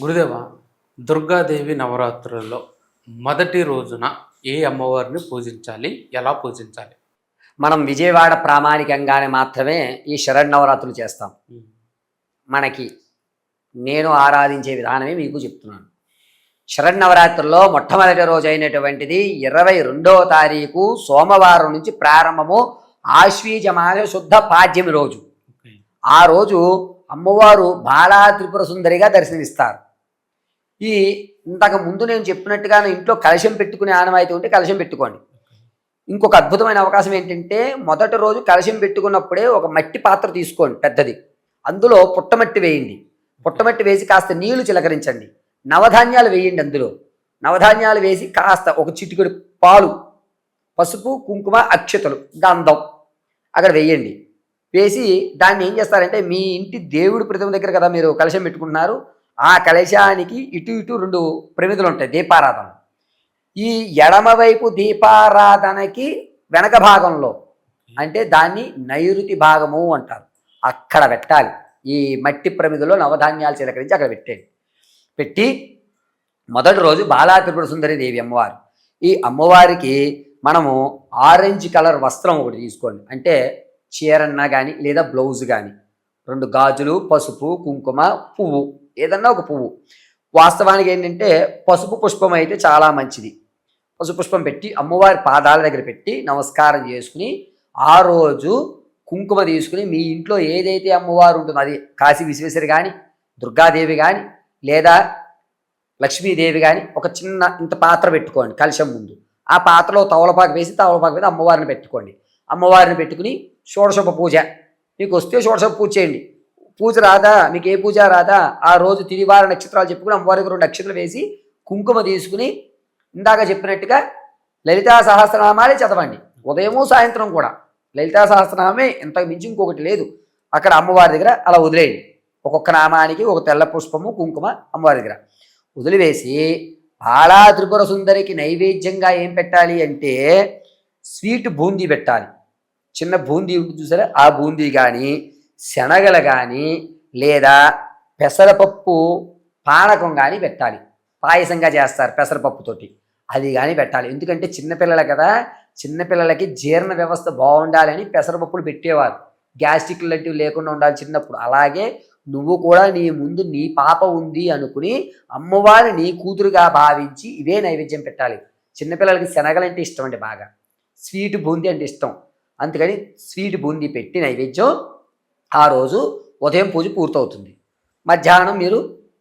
గురుదేవ దుర్గాదేవి నవరాత్రుల్లో మొదటి రోజున ఏ అమ్మవారిని పూజించాలి? ఎలా పూజించాలి? మనం విజయవాడ ప్రామాణికంగానే మాత్రమే ఈ శరణవరాత్రులు చేస్తాం. మనకి నేను ఆరాధించే విధానమే మీకు చెప్తున్నాను. శరణవరాత్రుల్లో మొట్టమొదటి రోజు అయినటువంటిది ఇరవై రెండవ తారీఖు సోమవారం నుంచి ప్రారంభము ఆశ్వీజమాస శుద్ధ పాడ్యమి రోజు. ఆ రోజు అమ్మవారు బాలా త్రిపుర సుందరిగా దర్శనమిస్తారు. ఈ ఇంతకు ముందు నేను చెప్పినట్టుగా ఇంట్లో కలశం పెట్టుకునే ఆనవాయితీ ఉంటే కలశం పెట్టుకోండి. ఇంకొక అద్భుతమైన అవకాశం ఏంటంటే మొదటి రోజు కలశం పెట్టుకున్నప్పుడే ఒక మట్టి పాత్ర తీసుకోండి పెద్దది. అందులో పుట్టమట్టి వేయండి. పుట్టమట్టి వేసి కాస్త నీళ్ళు చిలకరించండి. నవధాన్యాలు వేయండి అందులో. నవధాన్యాలు వేసి కాస్త ఒక చిటికెడు పాలు పసుపు కుంకుమ అక్షతలు గంధం అక్కడ వేయండి. వేసి దాన్ని ఏం చేస్తారంటే మీ ఇంటి దేవుడి ప్రతిమ దగ్గర కదా మీరు కలశం పెట్టుకుంటున్నారు ఆ కలశానికి ఇటు ఇటు రెండు ప్రమిదలు ఉంటాయి దీపారాధన. ఈ ఎడమవైపు దీపారాధనకి వెనక భాగంలో అంటే దాన్ని నైరుతి భాగము అంటారు. అక్కడ పెట్టాలి. ఈ మట్టి ప్రమిదలో నవధాన్యాలు చిలకరించి అక్కడ పెట్టేయండి. పెట్టి మొదటి రోజు బాలా త్రిపుర సుందరి దేవి అమ్మవారు. ఈ అమ్మవారికి మనము ఆరెంజ్ కలర్ వస్త్రం ఒకటి తీసుకోండి. అంటే చీరన్న కానీ లేదా బ్లౌజ్ కానీ రెండు గాజులు పసుపు కుంకుమ పువ్వు. ఏదన్నా ఒక పువ్వు. వాస్తవానికి ఏంటంటే పసుపు పుష్పం అయితే చాలా మంచిది. పసుపు పుష్పం పెట్టి అమ్మవారి పాదాల దగ్గర పెట్టి నమస్కారం చేసుకుని ఆ రోజు కుంకుమ తీసుకుని మీ ఇంట్లో ఏదైతే అమ్మవారు ఉంటుందో అది కాశీ విశ్వేశ్వరి కానీ దుర్గాదేవి కానీ లేదా లక్ష్మీదేవి కానీ ఒక చిన్న ఇంత పాత్ర పెట్టుకోండి కలశం ముందు. ఆ పాత్రలో తవలపాకు వేసి తవలపాకు మీద అమ్మవారిని పెట్టుకోండి. అమ్మవారిని పెట్టుకుని షోడశోప పూజ. మీకు వస్తే షోడశోప పూజ చేయండి. పూజ రాదా? మీకు ఏ పూజ రాదా? ఆ రోజు తిరివార నక్షత్రాలు చెప్పుకుని అమ్మవారికి రెండు నక్షత్రాలు వేసి కుంకుమ తీసుకుని ఇందాక చెప్పినట్టుగా లలితా సహస్రనామాలే చదవండి. ఉదయము సాయంత్రం కూడా. లలితా సహస్రనామే ఇంతకు మించి ఇంకొకటి లేదు. అక్కడ అమ్మవారి దగ్గర అలా వదిలేయండి. ఒక్కొక్క నామానికి ఒక తెల్ల పుష్పము కుంకుమ అమ్మవారి దగ్గర. వదిలివేసి బాలా త్రిపుర సుందరికి నైవేద్యంగా ఏం పెట్టాలి అంటే స్వీట్ బూందీ పెట్టాలి. చిన్న బూందీ ఉంటుంది చూసారా? ఆ బూందీ కానీ శనగలు కానీ లేదా పెసరపప్పు పానకం కానీ పెట్టాలి. పాయసంగా చేస్తారు పెసరపప్పుతోటి అది కానీ పెట్టాలి. ఎందుకంటే చిన్నపిల్లలు కదా చిన్నపిల్లలకి జీర్ణ వ్యవస్థ బాగుండాలని పెసరపప్పులు పెట్టేవారు. గ్యాస్ట్రిక్ లాంటివి లేకుండా ఉండాలి చిన్నప్పుడు. అలాగే నువ్వు కూడా నీ ముందు నీ పాప ఉంది అనుకుని అమ్మవారి నీ కూతురుగా భావించి ఇవే నైవేద్యం పెట్టాలి. చిన్నపిల్లలకి శనగలంటే ఇష్టం అండి బాగా. స్వీట్ బూందీ అంటే ఇష్టం. అందుకని స్వీట్ బూందీ పెట్టి నైవేద్యం ఆ రోజు ఉదయం పూజ పూర్తవుతుంది. మధ్యాహ్నం మీరు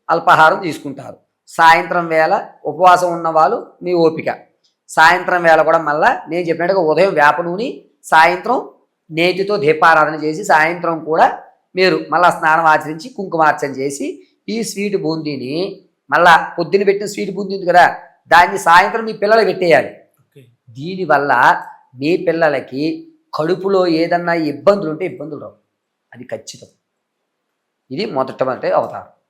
అల్పాహారం తీసుకుంటారు. సాయంత్రం వేళ ఉపవాసం ఉన్న వాళ్ళు మీ ఓపిక. సాయంత్రం వేళ కూడా మళ్ళా నేను చెప్పినట్టుగా ఉదయం వేప నూనె సాయంత్రం నేతితో దీపారాధన చేసి సాయంత్రం కూడా మీరు మళ్ళా స్నానం ఆచరించి కుంకుమార్చన చేసి ఈ స్వీట్ బూందీని మళ్ళా పొద్దున పెట్టిన స్వీట్ బూందీ ఉంది కదా దాన్ని సాయంత్రం మీ పిల్లలకు పెట్టేయాలి. దీనివల్ల మీ పిల్లలకి కడుపులో ఏదన్నా ఇబ్బందులు ఉంటే ఇబ్బందులు రావు. అది ఖచ్చితం. ఇది మొదట అవతారం.